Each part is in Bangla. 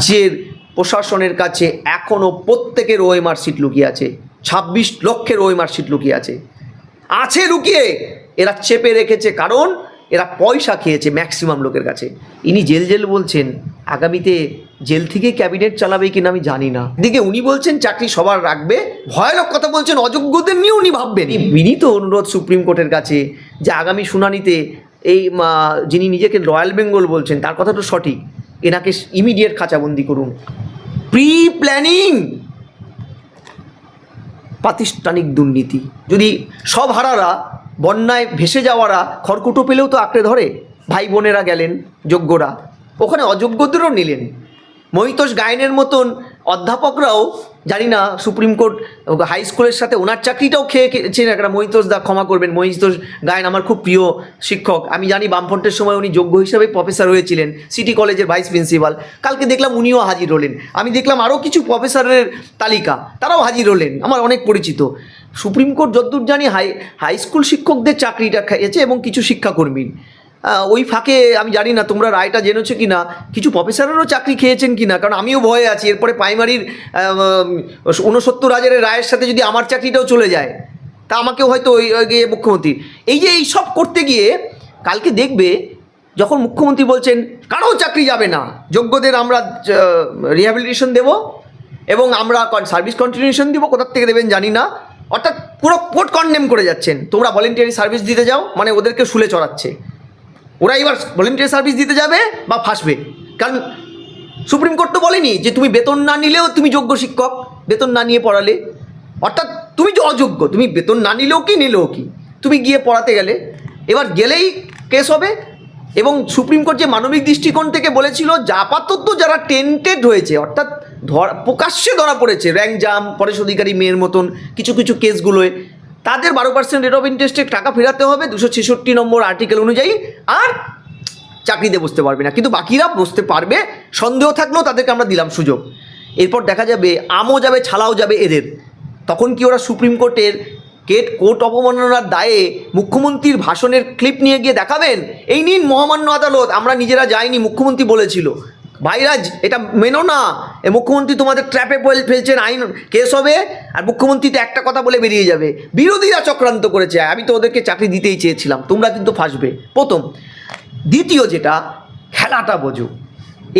রাজ্যের প্রশাসনের কাছে এখনও প্রত্যেকের ওএমআর সিট লুকিয়ে আছে, ছাব্বিশ লক্ষের ওএমআর সিট লুকিয়ে আছে। আছে লুকিয়ে, এরা চেপে রেখেছে কারণ এরা পয়সা খেয়েছে ম্যাক্সিমাম লোকের কাছে। ইনি জেল জেল বলছেন, আগামীতে জেল থেকে ক্যাবিনেট চালাবে কিনা আমি জানি না। দিকে উনি বলছেন, চাকরি সবার রাখবে, ভয়ানক কথা বলছেন, অযোগ্যদের নিয়ে উনি ভাববেন। বিনীত অনুরোধ সুপ্রিম কোর্টের কাছে যে আগামী শুনানিতে এই যিনি নিজেকে রয়্যাল বেঙ্গল বলছেন, তার কথা তো সঠিক। এনাকে ইমিডিয়েট খাঁচাবন্দি করুন। প্রি প্ল্যানিং প্রাতিষ্ঠানিক দুর্নীতি। যদি সব হারারা বন্যায় ভেসে যাওয়ারা খড়কুটো পেলেও তো আঁকড়ে ধরে ভাই বোনেরা গেলেন, যোগ্যরা। ওখানে অযোগ্যদেরও নিলেন। মহিতোষ গায়নের মতন অধ্যাপকরাও, জানি না, সুপ্রিম কোর্ট, হাই স্কুলের সাথে ওনার চাকরিটাও খেয়ে খেয়েছেন একটা মহিতোষ দা ক্ষমা করবেন। মহিতোষ গায়ন আমার খুব প্রিয় শিক্ষক। আমি জানি বামফ্রন্টের সময় উনি যোগ্য হিসাবে প্রফেসর হয়েছিলেন, সিটি কলেজের ভাইস প্রিন্সিপাল। কালকে দেখলাম উনিও হাজির হলেন। আমি দেখলাম আরও কিছু প্রফেসরের তালিকা, তারাও হাজির হলেন। আমার অনেক পরিচিত। সুপ্রিম কোর্ট যতদূর জানি হাই হাই স্কুল শিক্ষকদের চাকরিটা খেয়েছে এবং কিছু শিক্ষাকর্মীর। ওই ফাঁকে আমি জানি না তোমরা রায়টা জেনেছো কি না কিছু প্রফেসরেরও চাকরি খেয়েছেন কি না কারণ আমিও ভয়ে আছি। এরপরে প্রাইমারির ঊনসত্তর হাজারের রায়ের সাথে যদি আমার চাকরিটাও চলে যায়, তা আমাকেও হয়তো ওই গিয়ে মুখ্যমন্ত্রী। এই যে এই সব করতে গিয়ে কালকে দেখবে যখন মুখ্যমন্ত্রী বলছেন, কারও চাকরি যাবে না, যোগ্যদের আমরা রিহ্যাবিলিটেশন দেব এবং আমরা সার্ভিস কন্টিনিউশন দিব, কোথার থেকে দেবেন জানি না। অর্থাৎ পুরো কোর্ট কন্ডেম করে যাচ্ছেন। তোমরা ভলেন্টিয়ারি সার্ভিস দিতে যাও মানে ওদেরকে শুলে চড়াচ্ছে। ওরা এবার ভলেন্টিয়ার সার্ভিস দিতে যাবে বা ফাঁসবে। কারণ সুপ্রিম কোর্ট তো বলেনি যে তুমি বেতন না নিলেও তুমি যোগ্য শিক্ষক, বেতন না নিয়ে পড়ালে। অর্থাৎ তুমি যে অযোগ্য, তুমি বেতন না নিলেও কি নিলেও কি? তুমি গিয়ে পড়াতে গেলে। এবার গেলেই কেস হবে এবং সুপ্রিম কোর্ট যে মানবিক দৃষ্টিকোণ থেকে বলেছিল যে আপাতত যারা টেন্টেড হয়েছে, অর্থাৎ ধরা, প্রকাশ্যে ধরা পড়েছে, র্যাঙ্ক জাম, পরেশ অধিকারী মেয়ের মতন কিছু কিছু কেসগুলোয় তাদের বারো পার্সেন্ট রেট অফ ইন্টারেস্টে টাকা ফেরাতে হবে, দুশো ছেষট্টি নম্বর আর্টিকেল অনুযায়ী, আর চাকরিতে বসতে পারবে না। কিন্তু বাকিরা বসতে পারবে, সন্দেহ থাকলেও তাদেরকে আমরা দিলাম সুযোগ। এরপর দেখা যাবে, আমও যাবে, ছালাও যাবে এদের। তখন কি ওরা সুপ্রিম কোর্টের কেট কোর্ট অবমাননার দায়ে মুখ্যমন্ত্রীর ভাষণের ক্লিপ নিয়ে গিয়ে দেখাবেন? এই নিন মহামান্য আদালত, আমরা নিজেরা যাইনি, মুখ্যমন্ত্রী বলেছিল। ভাইরাজ এটা মেনো না। এ মুখ্যমন্ত্রী তোমাদের ট্র্যাপে ফেলছেন, আইন, কেস হবে, আর মুখ্যমন্ত্রী তো একটা কথা বলে বেরিয়ে যাবে। বিরোধীরা চক্রান্ত করেছে, আমি তো ওদেরকে চাকরি দিতেই চেয়েছিলাম, তোমরা কিন্তু ফাঁসবে। প্রথম, দ্বিতীয় যেটা, খেলাটা বোঝো।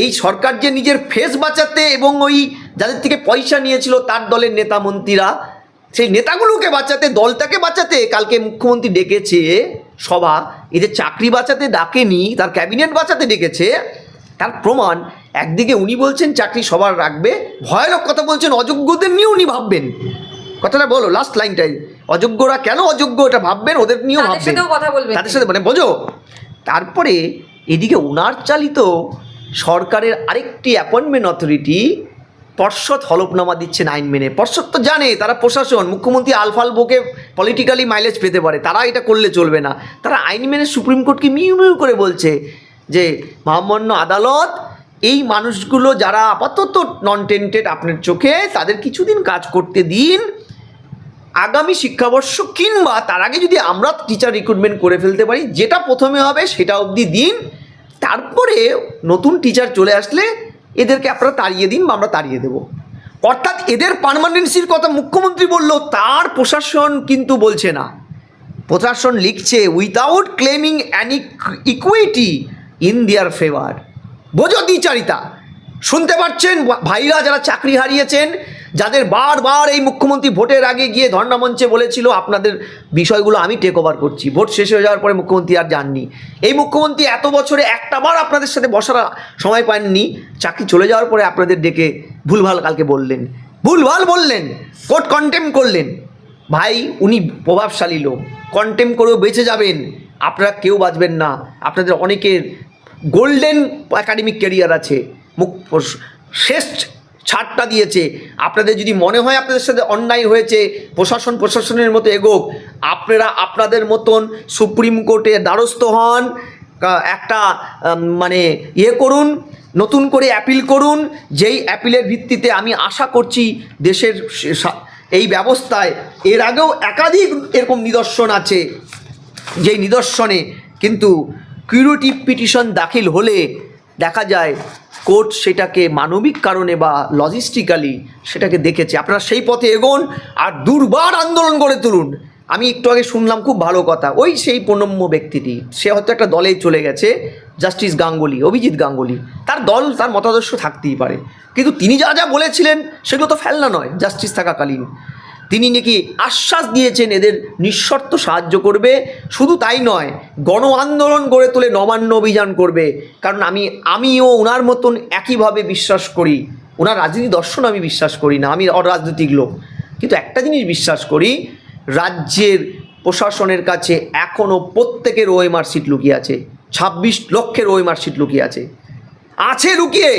এই সরকার যে নিজের ফেস বাঁচাতে এবং ওই যাদের থেকে পয়সা নিয়েছিল, তার দলের নেতা মন্ত্রীরা, সেই নেতাগুলোকে বাঁচাতে, দলটাকে বাঁচাতে, কালকে মুখ্যমন্ত্রী ডেকেছে সভা। এদের চাকরি বাঁচাতে ডাকেনি, তার ক্যাবিনেট বাঁচাতে ডেকেছে। তার প্রমাণ একদিকে উনি বলছেন চাকরি সবার রাখবে ভয়ানক কথা বলছেন অযোগ্যদের নিয়ে উনি ভাববেন। কথাটা বলো লাস্ট লাইনটাই অযোগ্যরা কেন অযোগ্য এটা ভাববেন ওদের নিয়েও ভাববেন। কথা বলবেন। তাদের সাথে মানে বোঝো তারপরে এদিকে ওনার চালিত সরকারের আরেকটি অ্যাপয়েন্টমেন্ট অথরিটি পর্ষদ হলফনামা দিচ্ছেন আইন মেনে। পর্ষদ তো জানে তারা প্রশাসন মুখ্যমন্ত্রী আলফাল বোকে পলিটিক্যালি মাইলেজ পেতে পারে তারা এটা করলে চলবে না। তারা আইন মেনে সুপ্রিম কোর্টকে মিউ মিউ করে বলছে যে মহামান্য আদালত, এই মানুষগুলো যারা আপাতত নন টেন্টেড আপনার চোখে, তাদের কিছুদিন কাজ করতে দিন। আগামী শিক্ষাবর্ষ কিংবা তার আগে যদি আমরা টিচার রিক্রুটমেন্ট করে ফেলতে পারি, যেটা প্রথমে হবে সেটা অবধি দিন। তারপরে নতুন টিচার চলে আসলে এদেরকে আপনারা তাড়িয়ে দিন বা আমরা তাড়িয়ে দেবো। অর্থাৎ এদের পারমানেন্সির কথা মুখ্যমন্ত্রী বলল, তার প্রশাসন কিন্তু বলছে না। প্রশাসন লিখছে without claiming an equity in their favour বোঝো দ্বিচারিতা। শুনতে পাচ্ছেন, ভাইরা যারা চাকরি হারিয়েছেন, যাদের বারবার এই মুখ্যমন্ত্রী ভোটের আগে গিয়ে ধর্ণা মঞ্চে বলেছিল, আপনাদের বিষয়গুলো আমি টেক ওভার করছি। ভোট শেষ হয়ে যাওয়ার পরে মুখ্যমন্ত্রী আর যাননি। এই মুখ্যমন্ত্রী এত বছরে একটা বার আপনাদের সাথে বসার সময় পাননি। চাকরি চলে যাওয়ার পরে আপনাদের ডেকে ভুলভাল কালকে বললেন। ভুলভাল বললেন, কোর্ট কন্টেম করলেন। ভাই, উনি প্রভাবশালী লোক। কন্টেম করেও বেঁচে যাবেন। আপনারা কেউ বাঁচবেন না। আপনাদের অনেকের গোল্ডেন একাডেমিক ক্যারিয়ার আছে। মুখ শেষ ছাড়টা দিয়েছে। আপনাদের যদি মনে হয় আপনাদের সাথে অন্যায় হয়েছে, প্রশাসন প্রশাসনের মতো এগোক, আপনারা আপনাদের মতন সুপ্রিম কোর্টে দ্বারস্থ হন একটা মানে ইয়ে করুন, নতুন করে অ্যাপিল করুন, যেই অ্যাপিলের ভিত্তিতে আমি আশা করছি দেশের এই ব্যবস্থায় এর আগেও একাধিক এরকম নিদর্শন আছে, যেই নিদর্শনে কিন্তু কিউরিটিভ পিটিশন দাখিল হলে দেখা যায়, কোর্ট সেটাকে মানবিক কারণে বা লজিস্টিক্যালি সেটাকে দেখেছে। আপনারা সেই পথে এগোন আর দুর্বার আন্দোলন গড়ে তুলুন। আমি একটু আগে শুনলাম খুব ভালো কথা। ওই সেই প্রণম্য ব্যক্তিটি, সে হয়তো একটা দলে চলে গেছে, জাস্টিস গাঙ্গুলি, অভিজিৎ গাঙ্গুলি। তার দল, তার মতাদর্শ থাকতেই পারে। কিন্তু তিনি যা যা বলেছিলেন, সেগুলো তো ফেলনা নয়, জাস্টিস থাকাকালীন। তিনি নাকি আশ্বাস দিয়েছেন এদের নিঃশর্ত সাহায্য করবে। শুধু তাই নয়, গণ আন্দোলন গড়ে তুলে নবান্ন অভিযান করবে। কারণ আমি, আমিও ওনার মতন একইভাবে বিশ্বাস করি। ওনার রাজনীতি দর্শন আমি বিশ্বাস করি না, আমি অরাজনৈতিক লোক। কিন্তু একটা জিনিস বিশ্বাস করি, রাজ্যের প্রশাসনের কাছে এখনও প্রত্যেকের ওএমআর সিট লুকিয়ে আছে। ছাব্বিশ লক্ষের ওএমআর সিট লুকিয়ে আছে। আছে লুকিয়ে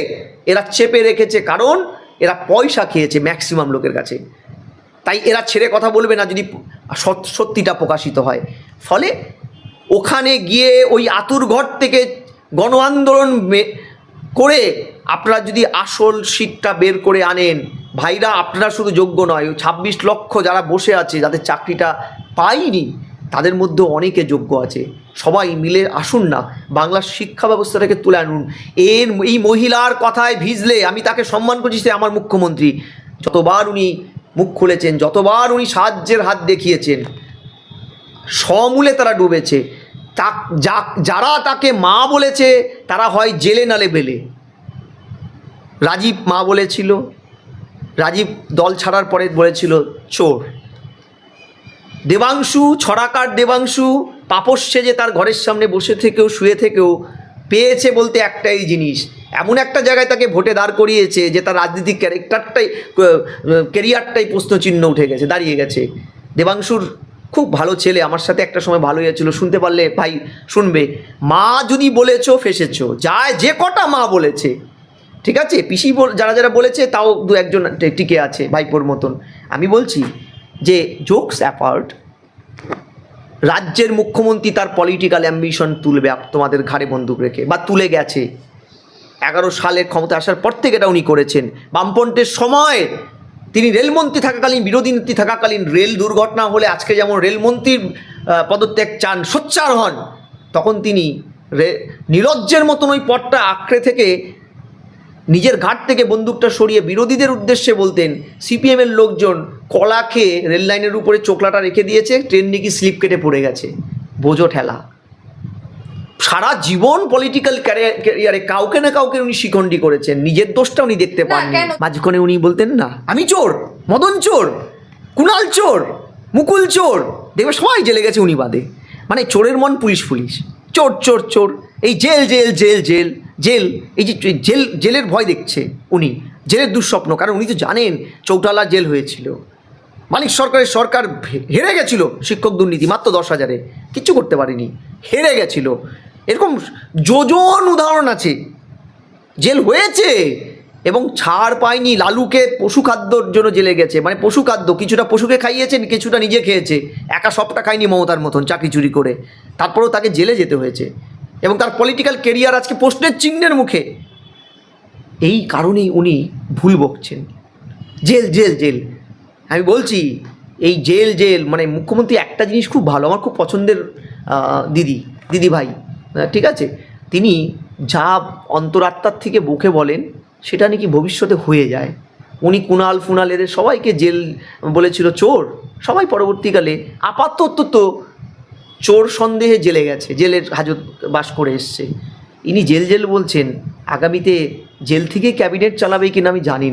এরা চেপে রেখেছে কারণ এরা পয়সা খেয়েছে ম্যাক্সিমাম লোকের কাছে। তাই এরা ছেড়ে কথা বলবে না যদি সত্যিটা প্রকাশিত হয়। ফলে ওখানে গিয়ে ওই আতুর ঘর থেকে গণ আন্দোলন করে আপনারা যদি আসল সিটটা বের করে আনেন, ভাইরা আপনারা শুধু যোগ্য নয়, ওই ছাব্বিশ লক্ষ যারা বসে আছে, যাদের চাকরিটা পাইনি, তাদের মধ্যে অনেকে যোগ্য আছে। সবাই মিলে আসুন না বাংলার শিক্ষা ব্যবস্থাটাকে তুলে আনুন। এর, এই মহিলার কথায় ভিজলে, আমি তাকে সম্মান করছি, সে আমার মুখ্যমন্ত্রী। যতবার উনি মুখ খুলেছেন, যতবার উনি সাহায্যের হাত দেখিয়েছেন, সমূলে তারা ডুবেছে। তা যা যারা তাকে মা বলেছে, তারা হয় জেলে নালে বেলে। রাজীব মা বলেছিল, রাজীব দল ছাড়ার পরে বলেছিল, চোর। দেবাংশু, ছড়াকার দেবাংশু পাপস সেজে তার ঘরের সামনে বসে থেকেও, শুয়ে থেকেও, পেয়েছে বলতে একটাই জিনিস এমন একটা জায়গায় তাকে ভোটে দাঁড় করিয়েছে যে তার রাজনীতিক ক্যারেক্টারটাই কেরিয়ারটাই প্রশ্নচিহ্ন উঠে গেছে, দাঁড়িয়ে গেছে। দেবাংশুর খুব ভালো ছেলে, আমার সাথে একটা সময় ভালো হয়েছিল শুনতে পারলে ভাই শুনবে। মা যদি বলেছ, ফেসেছো। যায় যে কটা মা বলেছে। ঠিক আছে? পিসি যারা যারা বলেছে, তাও দু একজন টিকে আছে, ভাইপোর মতন। আমি বলছি যে জোকস অ্যাপার্ট রাজ্যের মুখ্যমন্ত্রী তার পলিটিক্যাল অ্যাম্বিশন তুলবে তোমাদের ঘাড়ে বন্দুক রেখে, বা তুলে গেছে। এগারো সালের ক্ষমতা আসার পর থেকে এটা উনি করেছেন। বামপন্থের সময় তিনি রেলমন্ত্রী থাকাকালীন, বিরোধী নীতি থাকাকালীন রেল দুর্ঘটনা হলে আজকে যেমন রেলমন্ত্রীর পদত্যাগ চান, সোচ্চার হন, তখন তিনি নিরজ্জের মতন ওই পথটা আঁকড়ে থেকে নিজের ঘাট থেকে বন্দুকটা সরিয়ে বিরোধীদের উদ্দেশ্যে বলতেন, সিপিএমের লোকজন কলা খেয়ে রেল লাইনের উপরে চোকলাটা রেখে দিয়েছে, ট্রেন নাকি স্লিপ কেটে পড়ে গেছে। বোঝো ঠেলা। সারা জীবন পলিটিক্যাল ক্যারিয়ারে কাউকে না কাউকে উনি শিখণ্ডি করেছেন। নিজের দোষটা উনি দেখতে পাননি। মাঝখানে উনি বলতেন না আমি চোর মদন চোর কুণাল চোর মুকুল চোর। দেখবে সবাই জেলে গেছে উনি বাদে। মানে চোরের মন পুলিশ পুলিশ। চোর চোর চোর। এই jail jail jail jail jail. এই যে জেল জেলের ভয় দেখছে উনি। জেলের দুঃস্বপ্ন। কারণ উনি তো জানেন চৌটালা জেল হয়েছিল। মালিক সরকারের সরকার হেরে গেছিল। শিক্ষক দুর্নীতি মাত্র দশ হাজারে। কিচ্ছু করতে পারেনি। হেরে গেছিল। এরকম যোজন উদাহরণ আছে। জেল হয়েছে এবং ছাড় পায়নি, লালুকে পশু খাদ্যর জন্য জেলে গেছে। মানে পশু খাদ্য, কিছুটা পশুকে খাইয়েছেন, কিছুটা নিজে খেয়েছে। একা সবটা খায়নি মমতার মতন, চাকরি চুরি করে। তারপরেও তাকে জেলে যেতে হয়েছে। এবং তার পলিটিক্যাল কেরিয়ার আজকে প্রশ্নের চিহ্নের মুখে। এই কারণেই উনি ভুল বকছেন। Jail jail jail. আমি বলছি, এই জেল জেল মানে মুখ্যমন্ত্রী একটা জিনিস খুব ভালো, আমার খুব পছন্দের দিদি দিদি ভাই। ঠিক আছে? তিনি যা অন্তরাত্মার থেকে বুকে বলেন, সেটা নাকি ভবিষ্যতে হয়ে যায়। উনি কুণাল ফুনাল এদের সবাইকে জেল বলেছিল চোর। সবাই পরবর্তীকালে আপাতত তো চোর সন্দেহে জেলে গেছে, জেলের হাজত বাস করে এসছে। ইনি জেল জেল বলছেন, আগামীতে জেল থেকে ক্যাবিনেট চালাবে কিনা আমি জানি না।